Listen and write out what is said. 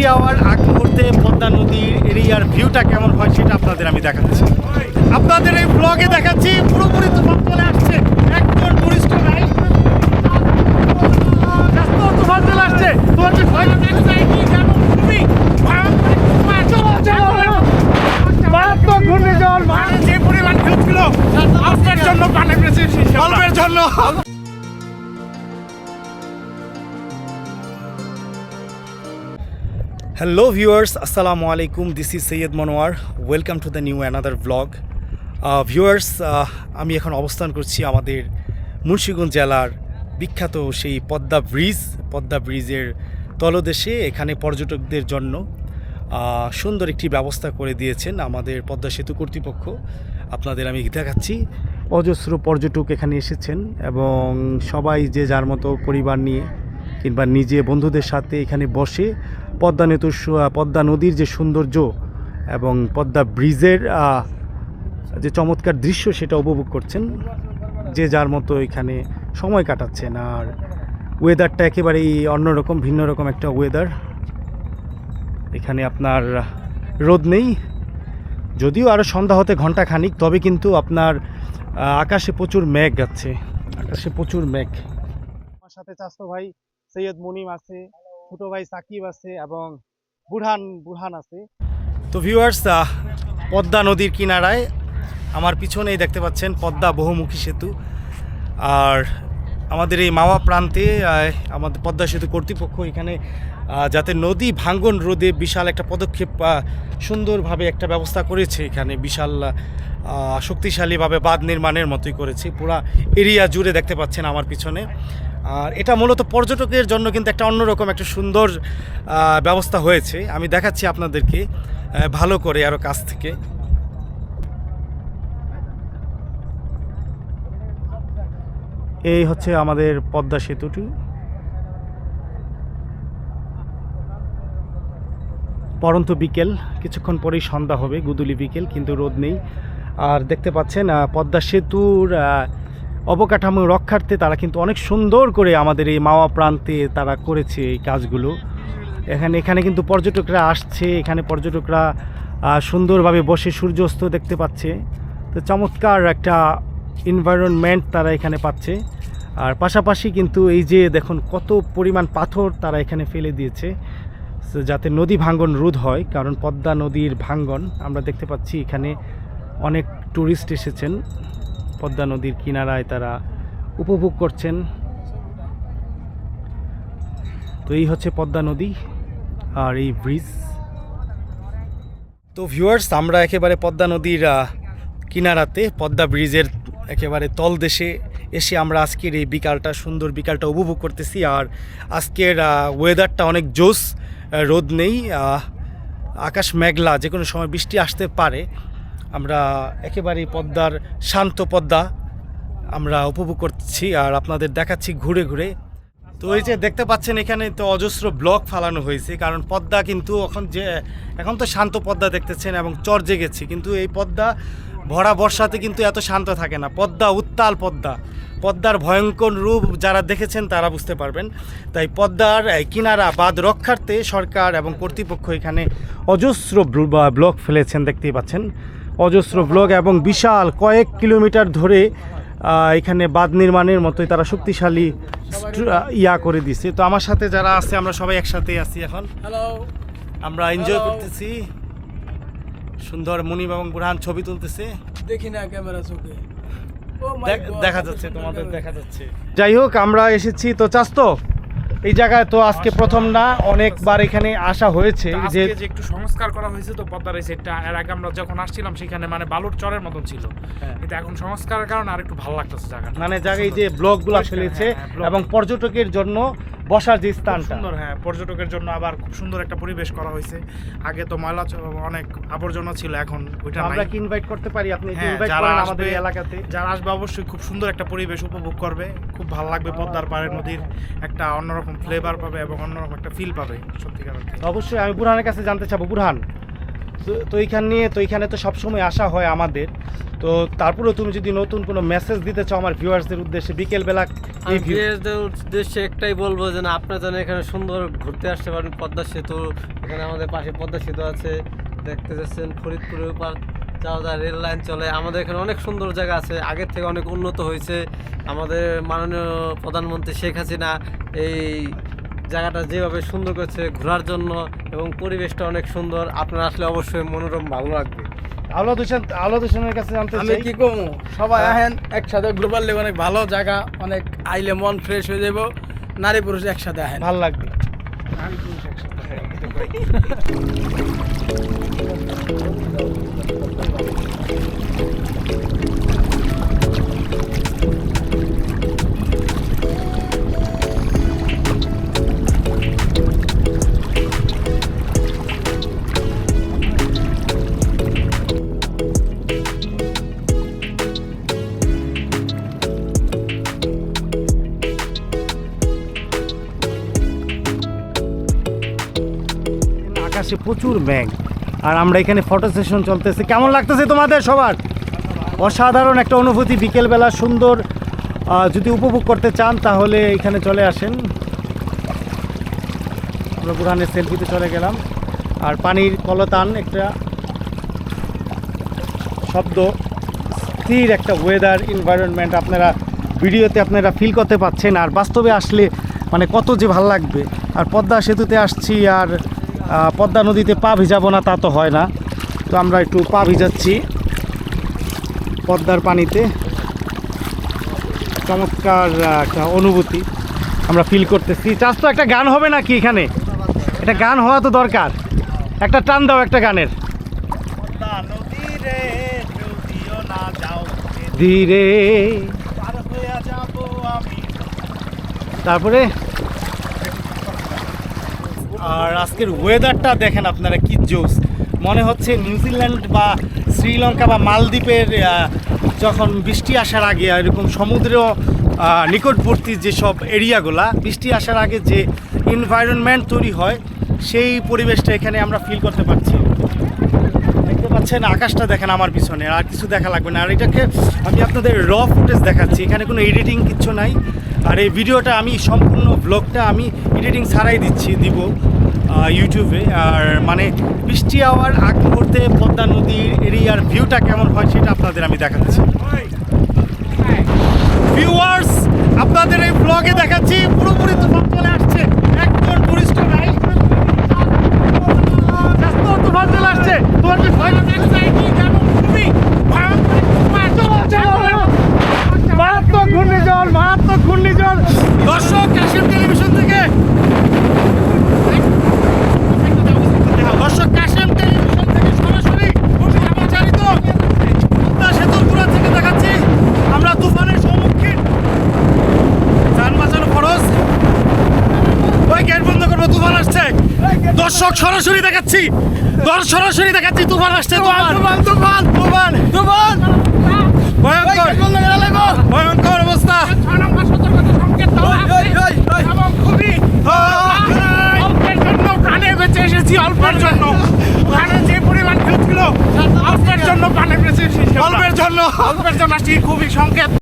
বৃষ্টি আওয়ার আগ মুহূর্তে পদ্মা নদীর এরিয়ার ভিউটা কেমন হয় সেটা আপনাদের আমি দেখাচ্ছি। আপনাদের এই ব্লগে দেখাচ্ছি, পুরোপুরি তুফান চলে আসছে। হ্যালো ভিউয়ার্স আসসালামু আলাইকুম this is Syed Monowar welcome to the new another blog viewers আমি এখন অবস্থান করছি আমাদের মুন্সিগঞ্জ জেলার বিখ্যাত সেই পদ্মা ব্রিজ, পদ্মা ব্রিজের তলদেশে এখানে পর্যটকদের জন্য সুন্দর একটি ব্যবস্থা করে দিয়েছেন আমাদের পদ্মা সেতু কর্তৃপক্ষ। আপনাদের আমি দেখাচ্ছি, অজস্র পর্যটক এখানে এসেছেন এবং সবাই যে যার মতো পরিবার নিয়ে কিংবা নিজে বন্ধুদের সাথে এখানে বসে পদ্মা নেতুর পদ্মা নদীর যে সৌন্দর্য এবং পদ্মা ব্রিজের যে চমৎকার দৃশ্য সেটা উপভোগ করছেন, যে যার মতো এখানে সময় কাটাচ্ছেন। আর ওয়েদারটা একেবারেই অন্যরকম, ভিন্ন রকম একটা ওয়েদার এখানে আপনার রোদ নেই, যদিও আরও সন্ধ্যা হতে ঘণ্টা খানিক তবে কিন্তু আপনার আকাশে প্রচুর মেঘ যাচ্ছে আকাশে প্রচুর মেঘ। আমার সাথে চাস্তো ভাই সৈয়দ মুনিম আছে, ছোট ভাই সাকিব আছে এবং বুরহান বুরহান আছে। তো ভিউয়ার্স পদ্মা নদীর কিনারায় আমার পিছনেই দেখতে পাচ্ছেন পদ্মা বহুমুখী সেতু। আর আমাদের এই মাওয়া প্রান্তে আমাদের পদ্মা সেতু কর্তৃপক্ষ এখানে যাতে নদী ভাঙ্গন রোধে বিশাল একটা পদক্ষেপ সুন্দরভাবে একটা ব্যবস্থা করেছে এখানে, বিশাল শক্তিশালীভাবে বাঁধ নির্মাণের মতোই করেছে। পুরা এরিয়া জুড়ে দেখতে পাচ্ছেন আমার পিছনে। আর এটা মূলত পর্যটকের জন্য কিন্তু একটা অন্যরকম একটা সুন্দর ব্যবস্থা হয়েছে। আমি দেখাচ্ছি আপনাদেরকে ভালো করে আরও কাছ থেকে। এই হচ্ছে আমাদের পদ্মা সেতুটি। পরন্ত বিকেল, কিছুক্ষণ পরেই সন্ধ্যা হবে, গুদুলি বিকেল, কিন্তু রোদ নেই। আর দেখতে পাচ্ছেন পদ্মা সেতুর অবকাঠামো রক্ষার্থে তারা কিন্তু অনেক সুন্দর করে আমাদের এই মাওয়া প্রান্তে তারা করেছে এই কাজগুলো। এখানে এখানে কিন্তু পর্যটকরা আসছে, এখানে পর্যটকরা সুন্দরভাবে বসে সূর্যাস্ত দেখতে পাচ্ছে। তো চমৎকার একটা এনভায়রনমেন্ট তারা এখানে পাচ্ছে। আর পাশাপাশি কিন্তু এই যে দেখুন কত পরিমাণ পাথর তারা এখানে ফেলে দিয়েছে যাতে নদী ভাঙ্গন রোধ হয়, কারণ পদ্মা নদীর ভাঙ্গন আমরা দেখতে পাচ্ছি এখানে অনেক ট্যুরিস্ট এসেছেন। পদ্মা নদীর কিনারায় তারা উপভোগ করছেন। তো এই হচ্ছে পদ্মা নদী আর এই ব্রিজ। তো ভিউয়ার্স আমরা একেবারে পদ্মা নদীর কিনারাতে, পদ্মা ব্রিজের একেবারে তলদেশে এসে আমরা আজকের এই বিকালটা, সুন্দর বিকালটা উপভোগ করতেছি। আর আজকের ওয়েদারটা অনেক জোস রোদ নেই আকাশ মেঘলা যে কোনো সময় বৃষ্টি আসতে পারে। আমরা একেবারেই পদ্মার শান্ত পদ্মা আমরা উপভোগ করছি আর আপনাদের দেখাচ্ছি ঘুরে ঘুরে। তো এই যে দেখতে পাচ্ছেন এখানে তো অজস্র ব্লক ফালানো হয়েছে, কারণ পদ্মা কিন্তু এখন যে, এখন তো শান্ত পদ্মা দেখতেছেন এবং চর জেগেছে, কিন্তু এই পদ্মা ভরা বর্ষাতে কিন্তু এত শান্ত থাকে না। পদ্মা উত্তাল পদ্মা। পদ্মার ভয়ঙ্কর রূপ যারা দেখেছেন তারা বুঝতে পারবেন। তাই পদ্মার কিনারা বাদ রক্ষার্থে সরকার এবং কর্তৃপক্ষ এখানে অজস্র ব্ল- ব্লক ফেলেছেন, দেখতেই পাচ্ছেন। অজস্র ব্লক এবং বিশাল কয়েক কিলোমিটার ধরে এখানে বাঁধ নির্মাণের মতোই তারা শক্তিশালী ইয়া করে দিছে। তো আমার সাথে যারা আছে আমরা সবাই একসাথে আছি এখন। হ্যালো আমরা এনজয় করতেছি। সুন্দর মুনিম এবং বুরহান ছবি তুলতেছে। দেখি না ক্যামেরা চোখে। গড দেখা যাচ্ছে তোমাদের দেখা যাচ্ছে। যাই হোক আমরা এসেছি। তো চাস্তো এই জায়গায় তো আজকে প্রথম না অনেকবার এখানে আসা হয়েছে যে একটু সংস্কার করা হয়েছে তো পদ্মার এই সেটটা এর আগে আমরা যখন আসছিলাম সেখানে মানে বালুর চরের মতন ছিল হ্যাঁ। কিন্তু এখন সংস্কারের কারণে আর একটু ভালো লাগতেছে জায়গা মানে জায়গায় যে ব্লকগুলো ফেলেছে হ্যাঁ, হ্যাঁ। এবং পর্যটকের জন্য বসার যে স্থান স্থানটা সুন্দর হ্যাঁ পর্যটকের জন্য আবার খুব সুন্দর একটা পরিবেশ করা হয়েছে। আগে তো ময়লা অনেক আবর্জনা ছিল এখন ওইটা আমরা কি ইনভাইট করতে পারি? আপনি হ্যাঁ, ইনভাইট করেন আমাদের এই এলাকাতে? যারা আসবে অবশ্যই খুব সুন্দর একটা পরিবেশ উপভোগ করবে। খুব ভালো লাগবে পদ্মার পাড়ে নদীর একটা অন্যরকম ফ্লেভার পাবে এবং অন্যরকম একটা ফিল পাবে সত্যিকার অবশ্যই আমি বুরহানের কাছে জানতে চাবো। বুরহান। তো- তো এইখান নিয়ে তো এইখানে তো সবসময় আসা হয় আমাদের। তো তারপরেও তুমি যদি নতুন কোনো মেসেজ দিতে চাও আমার ভিউয়ার্সদের উদ্দেশ্যে বিকেলবেলা এই উদ্দেশ্যে একটাই বলব যে না আপনারা যেন এখানে সুন্দর ঘুরতে আসতে পারেন পদ্মা সেতু। এখানে আমাদের পাশে পদ্মা সেতু আছে। দেখতে যাচ্ছেন ফরিদপুরের উপর। চাওদা রেল লাইন চলে। আমাদের এখানে অনেক সুন্দর জায়গা আছে। আগের থেকে অনেক উন্নত হয়েছে। আমাদের মাননীয় প্রধানমন্ত্রী শেখ হাসিনা এই জায়গাটা যেভাবে সুন্দর করেছে ঘোরার জন্য এবং পরিবেশটা অনেক সুন্দর আপনারা আসলে অবশ্যই মনোরম ভালো লাগবে। আওলাদ হোসেন আওলাদ হোসেনের কাছে জানতে আমি কি কমু? সবাই আহেন একসাথে গ্লোবাল লেভেল অনেক ভালো জায়গা অনেক আইলে মন ফ্রেশ হয়ে যাব নারী পুরুষ একসাথে আহেন। ভালো লাগবে। আকাশে প্রচুর মেঘ আর আমরা এখানে ফটো সেশন চলতেছে। কেমন লাগতেছে তোমাদের সবার? অসাধারণ একটা অনুভূতি বিকেলবেলা, সুন্দর। যদি উপভোগ করতে চান, তাহলে এখানে চলে আসেন। আমরা বুরহানের সেলফিতে চলে গেলাম। আর পানির কলতান একটা শব্দ, স্থির একটা ওয়েদার এনভায়রনমেন্ট আপনারা ভিডিওতে আপনারা ফিল করতে পাচ্ছেন। আর বাস্তবে আসলে মানে কত যে ভালো লাগবে। আর পদ্মা সেতুতে আসছি আর পদ্মা নদীতে পা ভিজাবো না তা তো হয় না। তো আমরা একটু পা ভিজাচ্ছি পদ্মার পানিতে। চমৎকার একটা অনুভূতি আমরা ফিল করতেছি। চাষ তো একটা গান হবে নাকি এখানে? এটা গান হওয়া তো দরকার। একটা টান দাও একটা গানের। ধীরে তারপরে আর আজকের ওয়েদারটা দেখেন আপনারা কি জোস মনে হচ্ছে নিউজিল্যান্ড বা শ্রীলঙ্কা বা মালদ্বীপের যখন বৃষ্টি আসার আগে এরকম সমুদ্র নিকটবর্তী যেসব এরিয়াগুলা, বৃষ্টি আসার আগে যে এনভায়রনমেন্ট তৈরি হয়, সেই পরিবেশটা এখানে আমরা ফিল করতে পারছি। দেখতে পাচ্ছেন, আকাশটা দেখেন আমার পিছনে, আর কিছু দেখা লাগবে না। আর এটাকে আমি আপনাদের র ফুটেজ দেখাচ্ছি, এখানে কোনো এডিটিং কিচ্ছু নাই। আর এই ভিডিওটা আমি, সম্পূর্ণ ব্লগটা আমি এডিটিং ছাড়াই দিচ্ছি, দিব। ইউটিউবে আর মানে বৃষ্টি আওয়ার আগ মুহূর্তে পদ্মা নদীর এরিয়ার ভিউটা কেমন হয় সেটা আপনাদের আমি দেখাচ্ছি। ভিউয়ার্স আপনাদের এই ব্লগে দেখাচ্ছি, পুরোপুরি তুফান চলে আসছে। একজন টুরিস্ট নাই তুফান চলে আসছে। তোমার কি ভয় সরাসরি দেখাচ্ছি। ধর সরাসরি দেখাচ্ছি তোমার আসছে তোমার তোমার তোমার তোমার ভয়ঙ্কর। ভয়ঙ্কর অবস্থা। হ্যাঁ। অল্পের জন্য যে পরিমাণ জন্য। বেঁচে অল্পের জন্য। অল্পের জন্য আসছি খুবই সংকেত।